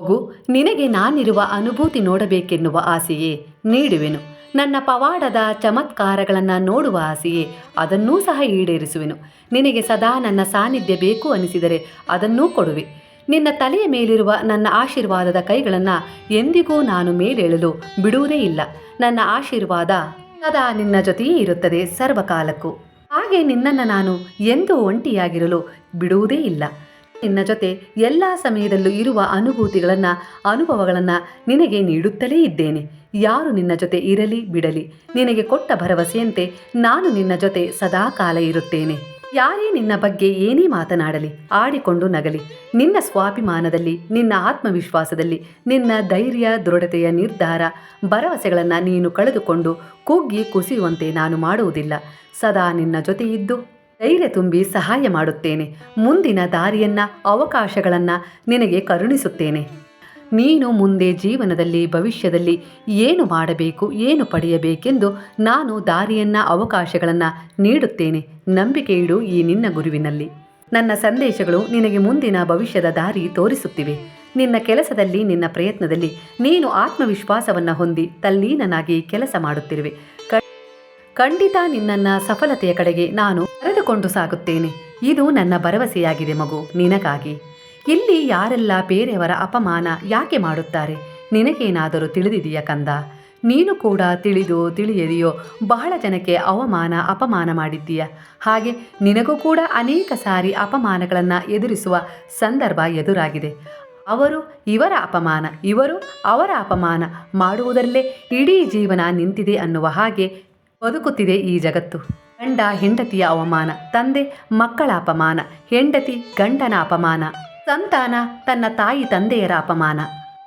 ಮಗು ನಿನಗೆ ನಾನಿರುವ ಅನುಭೂತಿ ನೋಡಬೇಕೆನ್ನುವ ಆಸೆಯೇ? ನೀಡುವೆನು. ನನ್ನ ಪವಾಡದ ಚಮತ್ಕಾರಗಳನ್ನು ನೋಡುವ ಆಸೆಯೇ? ಅದನ್ನೂ ಸಹ ಈಡೇರಿಸುವೆನು. ನಿನಗೆ ಸದಾ ನನ್ನ ಸಾನ್ನಿಧ್ಯ ಬೇಕು ಅನಿಸಿದರೆ ಅದನ್ನೂ ಕೊಡುವೆ. ನಿನ್ನ ತಲೆಯ ಮೇಲಿರುವ ನನ್ನ ಆಶೀರ್ವಾದದ ಕೈಗಳನ್ನು ಎಂದಿಗೂ ನಾನು ಮೇಲೇಳಲು ಬಿಡುವುದೇ ಇಲ್ಲ. ನನ್ನ ಆಶೀರ್ವಾದ ಸದಾ ನಿನ್ನ ಜೊತೆಯೇ ಇರುತ್ತದೆ ಸರ್ವಕಾಲಕ್ಕೂ. ಹಾಗೆ ನಿನ್ನನ್ನು ನಾನು ಎಂದೂ ಒಂಟಿಯಾಗಿರಲು ಬಿಡುವುದೇ ಇಲ್ಲ. ನಿನ್ನ ಜೊತೆ ಎಲ್ಲ ಸಮಯದಲ್ಲೂ ಇರುವ ಅನುಭೂತಿಗಳನ್ನು, ಅನುಭವಗಳನ್ನು ನಿನಗೆ ನೀಡುತ್ತಲೇ ಇದ್ದೇನೆ. ಯಾರು ನಿನ್ನ ಜೊತೆ ಇರಲಿ ಬಿಡಲಿ, ನಿನಗೆ ಕೊಟ್ಟ ಭರವಸೆಯಂತೆ ನಾನು ನಿನ್ನ ಜೊತೆ ಸದಾ ಕಾಲ ಇರುತ್ತೇನೆ. ಯಾರೇ ನಿನ್ನ ಬಗ್ಗೆ ಏನೇ ಮಾತನಾಡಲಿ, ಆಡಿಕೊಂಡು ನಗಲಿ. ನಿನ್ನ ಸ್ವಾಭಿಮಾನದಲ್ಲಿ, ನಿನ್ನ ಆತ್ಮವಿಶ್ವಾಸದಲ್ಲಿ, ನಿನ್ನ ಧೈರ್ಯ, ದೃಢತೆಯ ನಿರ್ಧಾರ, ಭರವಸೆಗಳನ್ನು ನೀನು ಕಳೆದುಕೊಂಡು ಕುಗ್ಗಿ ಕುಸಿಯುವಂತೆ ನಾನು ಮಾಡುವುದಿಲ್ಲ. ಸದಾ ನಿನ್ನ ಜೊತೆ ಇದ್ದು ಧೈರ್ಯ ತುಂಬಿ ಸಹಾಯ ಮಾಡುತ್ತೇನೆ. ಮುಂದಿನ ದಾರಿಯನ್ನ, ಅವಕಾಶಗಳನ್ನು ನಿನಗೆ ಕರುಣಿಸುತ್ತೇನೆ. ನೀನು ಮುಂದೆ ಜೀವನದಲ್ಲಿ, ಭವಿಷ್ಯದಲ್ಲಿ ಏನು ಮಾಡಬೇಕು, ಏನು ಪಡೆಯಬೇಕೆಂದು ನಾನು ದಾರಿಯನ್ನ, ಅವಕಾಶಗಳನ್ನು ನೀಡುತ್ತೇನೆ. ನಂಬಿಕೆ ಇಡು ಈ ನಿನ್ನ ಗುರುವಿನಲ್ಲಿ. ನನ್ನ ಸಂದೇಶಗಳು ನಿನಗೆ ಮುಂದಿನ ಭವಿಷ್ಯದ ದಾರಿ ತೋರಿಸುತ್ತಿವೆ. ನಿನ್ನ ಕೆಲಸದಲ್ಲಿ, ನಿನ್ನ ಪ್ರಯತ್ನದಲ್ಲಿ ನೀನು ಆತ್ಮವಿಶ್ವಾಸವನ್ನು ಹೊಂದಿ, ತಲ್ಲೀನನಾಗಿ ಕೆಲಸ ಮಾಡುತ್ತಿರುವೆ. ಖಂಡಿತ ನಿನ್ನನ್ನು ಸಫಲತೆಯ ಕಡೆಗೆ ನಾನು ಕರೆದುಕೊಂಡು ಸಾಗುತ್ತೇನೆ. ಇದು ನನ್ನ ಭರವಸೆಯಾಗಿದೆ ಮಗು, ನಿನಗಾಗಿ. ಇಲ್ಲಿ ಯಾರೆಲ್ಲ ಬೇರೆಯವರ ಅಪಮಾನ ಯಾಕೆ ಮಾಡುತ್ತಾರೆ? ನಿನಗೇನಾದರೂ ತಿಳಿದಿದೆಯಾ ಕಂದ? ನೀನು ಕೂಡ ತಿಳಿದು ತಿಳಿಯದೆಯೋ ಬಹಳ ಜನಕ್ಕೆ ಅವಮಾನ, ಅಪಮಾನ ಮಾಡಿದ್ದೀಯ? ಹಾಗೆ ನಿನಗೂ ಕೂಡ ಅನೇಕ ಸಾರಿ ಅಪಮಾನಗಳನ್ನು ಎದುರಿಸುವ ಸಂದರ್ಭ ಎದುರಾಗಿದೆ. ಅವರು ಇವರ ಅಪಮಾನ, ಇವರು ಅವರ ಅಪಮಾನ ಮಾಡುವುದರಲ್ಲೇ ಇಡೀ ಜೀವನ ನಿಂತಿದೆ ಅನ್ನುವ ಹಾಗೆ ಬದುಕುತ್ತಿದೆ ಈ ಜಗತ್ತು. ಗಂಡ ಹೆಂಡತಿಯ ಅವಮಾನ, ತಂದೆ ಮಕ್ಕಳ ಅಪಮಾನ, ಹೆಂಡತಿ ಗಂಡನ ಅಪಮಾನ, ಸಂತಾನ ತನ್ನ ತಾಯಿ ತಂದೆಯರ ಅಪಮಾನ,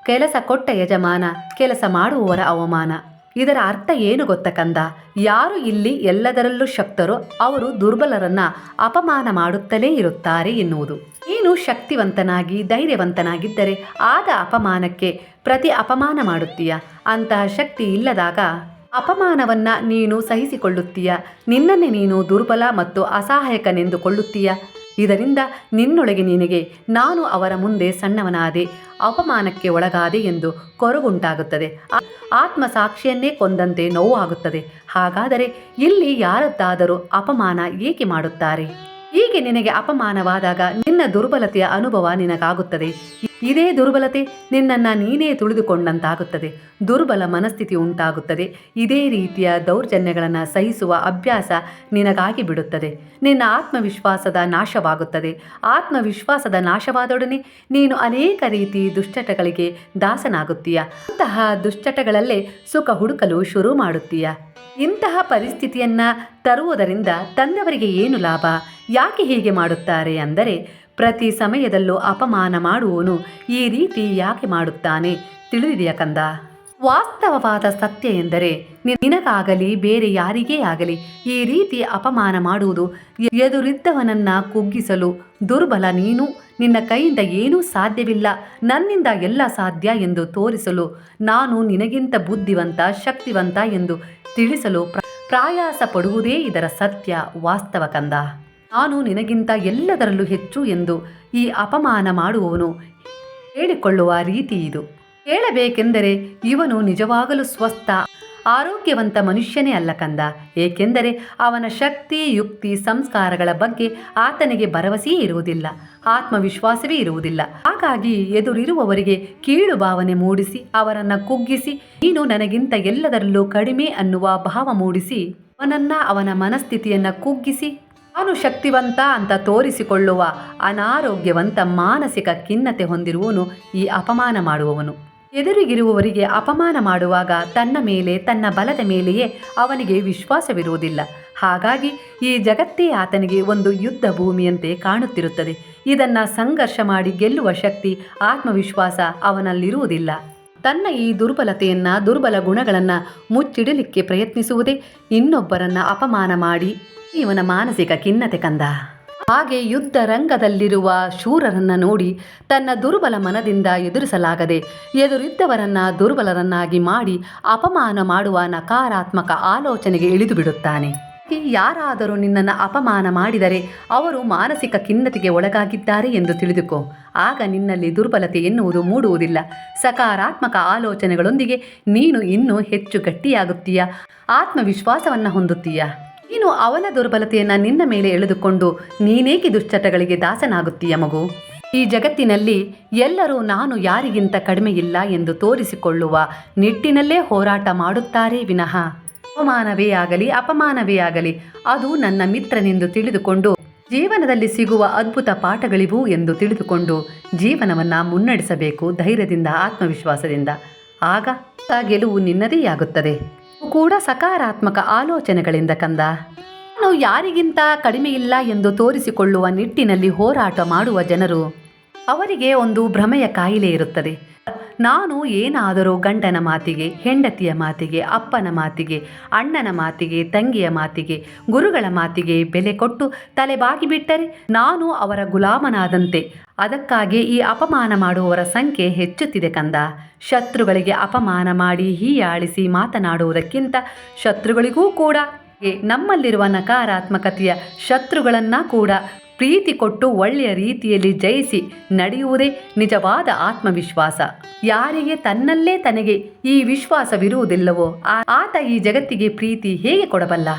ಕೆಲಸ ಕೊಟ್ಟ ಯಜಮಾನ, ಕೆಲಸ ಮಾಡುವವರ ಅವಮಾನ. ಇದರ ಅರ್ಥ ಏನು ಗೊತ್ತ ಕಂದ? ಯಾರು ಇಲ್ಲಿ ಎಲ್ಲದರಲ್ಲೂ ಶಕ್ತರೋ ಅವರು ದುರ್ಬಲರನ್ನ ಅಪಮಾನ ಮಾಡುತ್ತಲೇ ಇರುತ್ತಾರೆ ಎನ್ನುವುದು. ನೀನು ಶಕ್ತಿವಂತನಾಗಿ, ಧೈರ್ಯವಂತನಾಗಿದ್ದರೆ ಆದ ಅಪಮಾನಕ್ಕೆ ಪ್ರತಿ ಅಪಮಾನ ಮಾಡುತ್ತೀಯ? ಅಂತಹ ಶಕ್ತಿ ಇಲ್ಲದಾಗ ಅಪಮಾನವನ್ನ ನೀನು ಸಹಿಸಿಕೊಳ್ಳುತ್ತೀಯ. ನಿನ್ನನ್ನೇ ನೀನು ದುರ್ಬಲ ಮತ್ತು ಅಸಹಾಯಕನೆಂದುಕೊಳ್ಳುತ್ತೀಯ. ಇದರಿಂದ ನಿನ್ನೊಳಗೆ ನಿನಗೆ ನಾನು ಅವರ ಮುಂದೆ ಸಣ್ಣವನಾದೆ, ಅಪಮಾನಕ್ಕೆ ಒಳಗಾದೆ ಎಂದು ಕೊರಗುಂಟಾಗುತ್ತದೆ. ಆತ್ಮ ಸಾಕ್ಷಿಯನ್ನೇ ಕೊಂದಂತೆ ನೋವಾಗುತ್ತದೆ. ಹಾಗಾದರೆ ಇಲ್ಲಿ ಯಾರದ್ದಾದರೂ ಅಪಮಾನ ಏಕೆ ಮಾಡುತ್ತಾರೆ? ಹೀಗೆ ನಿನಗೆ ಅಪಮಾನವಾದಾಗ ನಿನ್ನ ದುರ್ಬಲತೆಯ ಅನುಭವ ನಿನಗಾಗುತ್ತದೆ. ಇದೇ ದುರ್ಬಲತೆ ನಿನ್ನನ್ನು ನೀನೇ ತುಳಿದುಕೊಂಡಂತಾಗುತ್ತದೆ. ದುರ್ಬಲ ಮನಸ್ಥಿತಿ ಉಂಟಾಗುತ್ತದೆ. ಇದೇ ರೀತಿಯ ದೌರ್ಜನ್ಯಗಳನ್ನು ಸಹಿಸುವ ಅಭ್ಯಾಸ ನಿನಗಾಗಿ ಬಿಡುತ್ತದೆ. ನಿನ್ನ ಆತ್ಮವಿಶ್ವಾಸದ ನಾಶವಾಗುತ್ತದೆ. ಆತ್ಮವಿಶ್ವಾಸದ ನಾಶವಾದೊಡನೆ ನೀನು ಅನೇಕ ರೀತಿ ದುಶ್ಚಟಗಳಿಗೆ ದಾಸನಾಗುತ್ತೀಯ. ಅಂತಹ ದುಶ್ಚಟಗಳಲ್ಲೇ ಸುಖ ಹುಡುಕಲು ಶುರು ಮಾಡುತ್ತೀಯ. ಇಂತಹ ಪರಿಸ್ಥಿತಿಯನ್ನು ತರುವುದರಿಂದ ತಂದವರಿಗೆ ಏನು ಲಾಭ? ಯಾಕೆ ಹೀಗೆ ಮಾಡುತ್ತಾರೆ ಅಂದರೆ ಪ್ರತಿ ಸಮಯದಲ್ಲೂ ಅಪಮಾನ ಮಾಡುವನು ಈ ರೀತಿ ಯಾಕೆ ಮಾಡುತ್ತಾನೆ? ತಿಳಿದಿದೆಯ ಕಂದ? ವಾಸ್ತವವಾದ ಸತ್ಯ ಎಂದರೆ ನಿನಗಾಗಲಿ, ಬೇರೆ ಯಾರಿಗೇ ಆಗಲಿ ಈ ರೀತಿ ಅಪಮಾನ ಮಾಡುವುದು ಎದುರಿದ್ದವನನ್ನ ಕುಗ್ಗಿಸಲು ದುರ್ಬಲ ನೀನು. ನಿನ್ನ ಕೈಯಿಂದ ಏನೂ ಸಾಧ್ಯವಿಲ್ಲ. ನನ್ನಿಂದ ಎಲ್ಲ ಸಾಧ್ಯ ಎಂದು ತೋರಿಸಲು ನಾನು ನಿನಗಿಂತ ಬುದ್ಧಿವಂತ, ಶಕ್ತಿವಂತ ಎಂದು ತಿಳಿಸಲು ಪ್ರಯಾಸ ಪಡುವುದೇ ಇದರ ಸತ್ಯ ವಾಸ್ತವ ಕಂದ. ನಾನು ನಿನಗಿಂತ ಎಲ್ಲದರಲ್ಲೂ ಹೆಚ್ಚು ಎಂದು ಈ ಅಪಮಾನ ಮಾಡುವವನು ಹೇಳಿಕೊಳ್ಳುವ ರೀತಿ ಇದು. ಹೇಳಬೇಕೆಂದರೆ ಇವನು ನಿಜವಾಗಲೂ ಸ್ವಸ್ಥ, ಆರೋಗ್ಯವಂತ ಮನುಷ್ಯನೇ ಅಲ್ಲ ಕಂದ. ಏಕೆಂದರೆ ಅವನ ಶಕ್ತಿ, ಯುಕ್ತಿ, ಸಂಸ್ಕಾರಗಳ ಬಗ್ಗೆ ಆತನಿಗೆ ಭರವಸೆಯೇ ಇರುವುದಿಲ್ಲ, ಆತ್ಮವಿಶ್ವಾಸವೇ ಇರುವುದಿಲ್ಲ. ಹಾಗಾಗಿ ಎದುರಿರುವವರಿಗೆ ಕೀಳು ಭಾವನೆ ಮೂಡಿಸಿ, ಅವರನ್ನು ಕುಗ್ಗಿಸಿ, ನೀನು ನನಗಿಂತ ಎಲ್ಲದರಲ್ಲೂ ಕಡಿಮೆ ಅನ್ನುವ ಭಾವ ಮೂಡಿಸಿ, ಅವನನ್ನ ಅವನ ಮನಸ್ಥಿತಿಯನ್ನು ಕುಗ್ಗಿಸಿ ತಾನು ಶಕ್ತಿವಂತ ಅಂತ ತೋರಿಸಿಕೊಳ್ಳುವ ಅನಾರೋಗ್ಯವಂತ ಮಾನಸಿಕ ಖಿನ್ನತೆ ಹೊಂದಿರುವವನು ಈ ಅಪಮಾನ ಮಾಡುವವನು. ಎದುರಿಗಿರುವವರಿಗೆ ಅಪಮಾನ ಮಾಡುವಾಗ ತನ್ನ ಮೇಲೆ, ತನ್ನ ಬಲದ ಮೇಲೆಯೇ ಅವನಿಗೆ ವಿಶ್ವಾಸವಿರುವುದಿಲ್ಲ. ಹಾಗಾಗಿ ಈ ಜಗತ್ತೇ ಆತನಿಗೆ ಒಂದು ಯುದ್ಧ ಭೂಮಿಯಂತೆ ಕಾಣುತ್ತಿರುತ್ತದೆ. ಇದನ್ನು ಸಂಘರ್ಷ ಮಾಡಿ ಗೆಲ್ಲುವ ಶಕ್ತಿ, ಆತ್ಮವಿಶ್ವಾಸ ಅವನಲ್ಲಿರುವುದಿಲ್ಲ. ತನ್ನ ಈ ದುರ್ಬಲತೆಯನ್ನು, ದುರ್ಬಲ ಗುಣಗಳನ್ನು ಮುಚ್ಚಿಡಲಿಕ್ಕೆ ಪ್ರಯತ್ನಿಸುವುದೇ ಇನ್ನೊಬ್ಬರನ್ನ ಅಪಮಾನ ಮಾಡಿ ಇವನ ಮಾನಸಿಕ ಖಿನ್ನತೆ ಕಂದ. ಹಾಗೆ ಯುದ್ಧ ರಂಗದಲ್ಲಿರುವ ಶೂರರನ್ನ ನೋಡಿ ತನ್ನ ದುರ್ಬಲ ಮನದಿಂದ ಎದುರಿಸಲಾಗದೆ ಎದುರಿದ್ದವರನ್ನ ದುರ್ಬಲರನ್ನಾಗಿ ಮಾಡಿ ಅಪಮಾನ ಮಾಡುವ ನಕಾರಾತ್ಮಕ ಆಲೋಚನೆಗೆ ಇಳಿದು ಬಿಡುತ್ತಾನೆ. ಯಾರಾದರೂ ನಿನ್ನನ್ನು ಅಪಮಾನ ಮಾಡಿದರೆ ಅವರು ಮಾನಸಿಕ ಖಿನ್ನತೆಗೆ ಒಳಗಾಗಿದ್ದಾರೆ ಎಂದು ತಿಳಿದುಕೋ. ಆಗ ನಿನ್ನಲ್ಲಿ ದುರ್ಬಲತೆ ಎನ್ನುವುದು ಮೂಡುವುದಿಲ್ಲ. ಸಕಾರಾತ್ಮಕ ಆಲೋಚನೆಗಳೊಂದಿಗೆ ನೀನು ಇನ್ನೂ ಹೆಚ್ಚು ಗಟ್ಟಿಯಾಗುತ್ತೀಯ? ಆತ್ಮವಿಶ್ವಾಸವನ್ನು ಹೊಂದುತ್ತೀಯ? ನೀನು ಅವನ ದುರ್ಬಲತೆಯನ್ನು ನಿನ್ನ ಮೇಲೆ ಎಳೆದುಕೊಂಡು ನೀನೇಕೆ ದುಶ್ಚಟಗಳಿಗೆ ದಾಸನಾಗುತ್ತೀಯ ಮಗು? ಈ ಜಗತ್ತಿನಲ್ಲಿ ಎಲ್ಲರೂ ನಾನು ಯಾರಿಗಿಂತ ಕಡಿಮೆ ಇಲ್ಲ ಎಂದು ತೋರಿಸಿಕೊಳ್ಳುವ ನಿಟ್ಟಿನಲ್ಲೇ ಹೋರಾಟ ಮಾಡುತ್ತಾರೆ ವಿನಃ. ಅವಮಾನವೇ ಆಗಲಿ, ಅಪಮಾನವೇ ಆಗಲಿ, ಅದು ನನ್ನ ಮಿತ್ರನೆಂದು ತಿಳಿದುಕೊಂಡು ಜೀವನದಲ್ಲಿ ಸಿಗುವ ಅದ್ಭುತ ಪಾಠಗಳಿವು ಎಂದು ತಿಳಿದುಕೊಂಡು ಜೀವನವನ್ನು ಮುನ್ನಡೆಸಬೇಕು ಧೈರ್ಯದಿಂದ, ಆತ್ಮವಿಶ್ವಾಸದಿಂದ. ಆಗ ಗೆಲುವು ನಿನ್ನದೇ ಆಗುತ್ತದೆ. ಕೂಡ ಸಕಾರಾತ್ಮಕ ಆಲೋಚನೆಗಳಿಂದ ಕಂದ. ನಾನು ಯಾರಿಗಿಂತ ಕಡಿಮೆ ಇಲ್ಲ ಎಂದು ತೋರಿಸಿಕೊಳ್ಳುವ ನಿಟ್ಟಿನಲ್ಲಿ ಹೋರಾಟ ಮಾಡುವ ಜನರು. ಅವರಿಗೆ ಒಂದು ಭ್ರಮೆಯ ಕಾಯಿಲೆ ಇರುತ್ತದೆ. ನಾನು ಏನಾದರೂ ಗಂಡನ ಮಾತಿಗೆ, ಹೆಂಡತಿಯ ಮಾತಿಗೆ, ಅಪ್ಪನ ಮಾತಿಗೆ, ಅಣ್ಣನ ಮಾತಿಗೆ, ತಂಗಿಯ ಮಾತಿಗೆ, ಗುರುಗಳ ಮಾತಿಗೆ ಬೆಲೆ ಕೊಟ್ಟು ತಲೆಬಾಗಿ ಬಿಟ್ಟರೆ ನಾನು ಅವರ ಗುಲಾಮನಾದಂತೆ. ಅದಕ್ಕಾಗಿ ಈ ಅಪಮಾನ ಮಾಡುವವರ ಸಂಖ್ಯೆ ಹೆಚ್ಚುತ್ತಿದೆ ಕಂದ. ಶತ್ರುಗಳಿಗೆ ಅಪಮಾನ ಮಾಡಿ ಹೀಯಾಳಿಸಿ ಮಾತನಾಡುವುದಕ್ಕಿಂತ ಶತ್ರುಗಳಿಗೂ ಕೂಡ, ನಮ್ಮಲ್ಲಿರುವ ನಕಾರಾತ್ಮಕತೆಯ ಶತ್ರುಗಳನ್ನ ಕೂಡ ಪ್ರೀತಿ ಕೊಟ್ಟು ಒಳ್ಳೆಯ ರೀತಿಯಲ್ಲಿ ಜಯಿಸಿ ನಡೆಯುವುದೇ ನಿಜವಾದ ಆತ್ಮವಿಶ್ವಾಸ. ಯಾರಿಗೆ ತನ್ನಲ್ಲೇ ತನಗೆ ಈ ವಿಶ್ವಾಸವಿರುವುದಿಲ್ಲವೋ ಆತ ಈ ಜಗತ್ತಿಗೆ ಪ್ರೀತಿ ಹೇಗೆ ಕೊಡಬಲ್ಲ?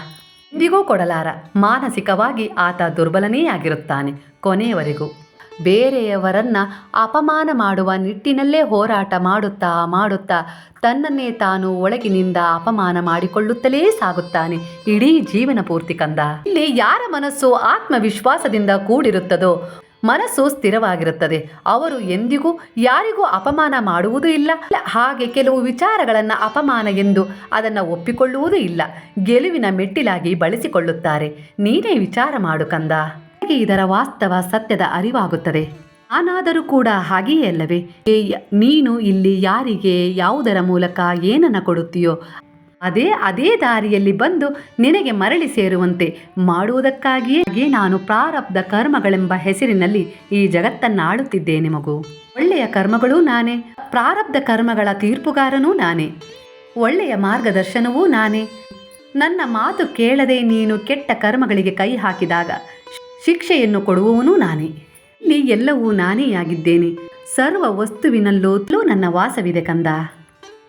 ಎಂದಿಗೂ ಕೊಡಲಾರ. ಮಾನಸಿಕವಾಗಿ ಆತ ದುರ್ಬಲನೇ ಆಗಿರುತ್ತಾನೆ ಕೊನೆಯವರೆಗೂ. ಬೇರೆಯವರನ್ನ ಅಪಮಾನ ಮಾಡುವ ನಿಟ್ಟಿನಲ್ಲೇ ಹೋರಾಟ ಮಾಡುತ್ತಾ ಮಾಡುತ್ತಾ ತನ್ನನ್ನೇ ತಾನು ಒಳಗಿನಿಂದ ಅಪಮಾನ ಮಾಡಿಕೊಳ್ಳುತ್ತಲೇ ಸಾಗುತ್ತಾನೆ. ಇಡೀ ಜೀವನ ಪೂರ್ತಿ ಕಂದ. ಇಲ್ಲಿ ಯಾರ ಮನಸ್ಸು ಆತ್ಮವಿಶ್ವಾಸದಿಂದ ಕೂಡಿರುತ್ತದೋ ಮನಸ್ಸು ಸ್ಥಿರವಾಗಿರುತ್ತದೆ. ಅವರು ಎಂದಿಗೂ ಯಾರಿಗೂ ಅಪಮಾನ ಮಾಡುವುದೂ ಇಲ್ಲ. ಹಾಗೆ ಕೆಲವು ವಿಚಾರಗಳನ್ನು ಅಪಮಾನ ಎಂದು ಅದನ್ನು ಒಪ್ಪಿಕೊಳ್ಳುವುದೂ ಇಲ್ಲ. ಗೆಲುವಿನ ಮೆಟ್ಟಿಲಾಗಿ ಬಳಸಿಕೊಳ್ಳುತ್ತಾರೆ. ನೀನೇ ವಿಚಾರ ಮಾಡು ಕಂದ. ಇದರ ವಾಸ್ತವ ಸತ್ಯದ ಅರಿವಾಗುತ್ತದೆ? ನಾನಾದರೂ ಕೂಡ ಹಾಗೆಯೇ ಅಲ್ಲವೇ? ನೀನು ಇಲ್ಲಿ ಯಾರಿಗೆ, ಯಾವುದರ ಮೂಲಕ ಏನನ್ನ ಕೊಡುತ್ತೀಯೋ, ಅದೇ ಅದೇ ದಾರಿಯಲ್ಲಿ ಬಂದು ನಿನಗೆ ಮರಳಿ ಸೇರುವಂತೆ ಮಾಡುವುದಕ್ಕಾಗಿಯೇ ನಾನು ಪ್ರಾರಬ್ಧ ಕರ್ಮಗಳೆಂಬ ಹೆಸರಿನಲ್ಲಿ ಈ ಜಗತ್ತನ್ನು ಆಳುತ್ತಿದ್ದೇನೆ ಮಗು. ಒಳ್ಳೆಯ ಕರ್ಮಗಳೂ ನಾನೇ, ಪ್ರಾರಬ್ಧ ಕರ್ಮಗಳ ತೀರ್ಪುಗಾರನೂ ನಾನೇ. ಒಳ್ಳೆಯ ಮಾರ್ಗದರ್ಶನವೂ ನಾನೇ. ನನ್ನ ಮಾತು ಕೇಳದೆ ನೀನು ಕೆಟ್ಟ ಕರ್ಮಗಳಿಗೆ ಕೈ ಹಾಕಿದಾಗ ಶಿಕ್ಷೆಯನ್ನು ಕೊಡುವವನು ನಾನೇ. ಇಲ್ಲಿ ಎಲ್ಲವೂ ನಾನೇ ಆಗಿದ್ದೇನೆ. ಸರ್ವ ವಸ್ತುವಿನಲ್ಲೂ ನನ್ನ ವಾಸವಿದೆ ಕಂದ.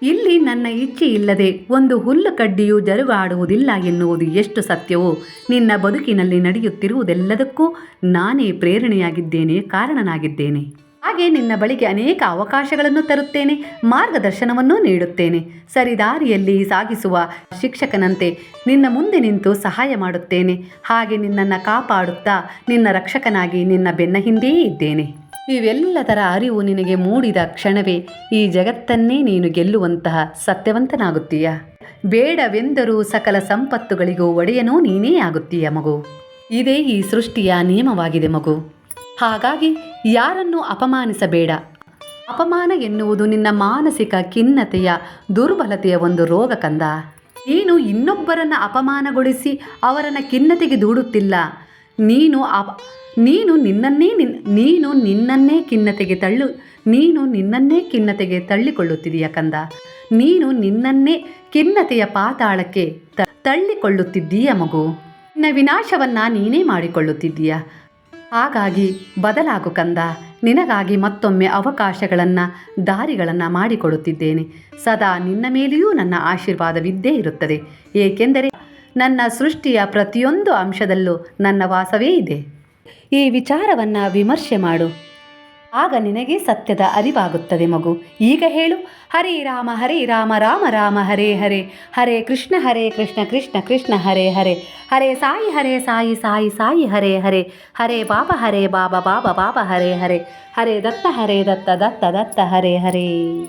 ಇಲ್ಲಿ ನನ್ನ ಇಚ್ಛೆ ಇಲ್ಲದೆ ಒಂದು ಹುಲ್ಲು ಕಡ್ಡಿಯೂ ಜರುಗಾಡುವುದಿಲ್ಲ ಎನ್ನುವುದು ಎಷ್ಟು ಸತ್ಯವೋ? ನಿನ್ನ ಬದುಕಿನಲ್ಲಿ ನಡೆಯುತ್ತಿರುವುದೆಲ್ಲದಕ್ಕೂ ನಾನೇ ಪ್ರೇರಣೆಯಾಗಿದ್ದೇನೆ, ಕಾರಣನಾಗಿದ್ದೇನೆ. ಹಾಗೆ ನಿನ್ನ ಬಳಿಗೆ ಅನೇಕ ಅವಕಾಶಗಳನ್ನು ತರುತ್ತೇನೆ, ಮಾರ್ಗದರ್ಶನವನ್ನೂ ನೀಡುತ್ತೇನೆ. ಸರಿದಾರಿಯಲ್ಲಿ ಸಾಗಿಸುವ ಶಿಕ್ಷಕನಂತೆ ನಿನ್ನ ಮುಂದೆ ನಿಂತು ಸಹಾಯ ಮಾಡುತ್ತೇನೆ. ಹಾಗೆ ನಿನ್ನನ್ನು ಕಾಪಾಡುತ್ತಾ ನಿನ್ನ ರಕ್ಷಕನಾಗಿ ನಿನ್ನ ಬೆನ್ನ ಹಿಂದೆಯೇ ಇದ್ದೇನೆ. ಇವೆಲ್ಲದರ ಅರಿವು ನಿನಗೆ ಮೂಡಿದ ಕ್ಷಣವೇ ಈ ಜಗತ್ತನ್ನೇ ನೀನು ಗೆಲ್ಲುವಂತಹ ಸತ್ಯವಂತನಾಗುತ್ತೀಯ. ಬೇಡವೆಂದರೂ ಸಕಲ ಸಂಪತ್ತುಗಳಿಗೂ ಒಡೆಯನೂ ನೀನೇ ಆಗುತ್ತೀಯ ಮಗು. ಇದೇ ಈ ಸೃಷ್ಟಿಯ ನಿಯಮವಾಗಿದೆ ಮಗು. ಹಾಗಾಗಿ ಯಾರನ್ನೂ ಅಪಮಾನಿಸಬೇಡ. ಅಪಮಾನ ಎನ್ನುವುದು ನಿನ್ನ ಮಾನಸಿಕ ಖಿನ್ನತೆಯ ದುರ್ಬಲತೆಯ ಒಂದು ರೋಗ ಕಂದ. ನೀನು ಇನ್ನೊಬ್ಬರನ್ನ ಅಪಮಾನಗೊಳಿಸಿ ಅವರನ್ನ ಖಿನ್ನತೆಗೆ ದೂಡುತ್ತಿಲ್ಲ. ನೀನು ಅಪ, ನೀನು ನಿನ್ನನ್ನೇ ನಿನ್, ನೀನು ನಿನ್ನನ್ನೇ ಖಿನ್ನತೆಗೆ ತಳ್ಳು, ನೀನು ನಿನ್ನನ್ನೇ ಖಿನ್ನತೆಗೆ ತಳ್ಳಿಕೊಳ್ಳುತ್ತಿದೆಯಾ ಕಂದ. ನೀನು ನಿನ್ನನ್ನೇ ಖಿನ್ನತೆಯ ಪಾತಾಳಕ್ಕೆ ತಳ್ಳಿಕೊಳ್ಳುತ್ತಿದ್ದೀಯ ಮಗು. ನಿನ್ನ ವಿನಾಶವನ್ನ ನೀನೇ ಮಾಡಿಕೊಳ್ಳುತ್ತಿದ್ದೀಯ. ಹಾಗಾಗಿ ಬದಲಾಗು ಕಂದ. ನಿನಗಾಗಿ ಮತ್ತೊಮ್ಮೆ ಅವಕಾಶಗಳನ್ನು, ದಾರಿಗಳನ್ನು ಮಾಡಿಕೊಡುತ್ತಿದ್ದೇನೆ. ಸದಾ ನಿನ್ನ ಮೇಲೆಯೂ ನನ್ನ ಆಶೀರ್ವಾದವಿದ್ದೇ ಇರುತ್ತದೆ. ಏಕೆಂದರೆ ನನ್ನ ಸೃಷ್ಟಿಯ ಪ್ರತಿಯೊಂದು ಅಂಶದಲ್ಲೂ ನನ್ನ ವಾಸವೇ ಇದೆ. ಈ ವಿಚಾರವನ್ನು ವಿಮರ್ಶೆ ಮಾಡು. ಆಗ ನಿನಗೆ ಸತ್ಯದ ಅರಿವಾಗುತ್ತದೆ ಮಗು. ಈಗ ಹೇಳು. ಹರೇ ರಾಮ ಹರೇ ರಾಮ ರಾಮ ರಾಮ, ಹರೇ ಹರೇ. ಹರೇ ಕೃಷ್ಣ ಹರೇ ಕೃಷ್ಣ ಕೃಷ್ಣ ಕೃಷ್ಣ, ಹರೇ ಹರೇ. ಹರೇ ಸಾಯಿ ಹರೇ ಸಾಯಿ ಸಾಯಿ ಸಾಯಿ, ಹರೇ ಹರೇ. ಹರೇ ಬಾಬ, ಹರೇ ಬಾಬಾ ಬಾಬಾ ಬಾಬಾ, ಹರೇ ಹರೇ. ಹರೇ ದತ್ತ ಹರೇ ದತ್ತ ದತ್ತ ದತ್ತ, ಹರೇ ಹರೇ.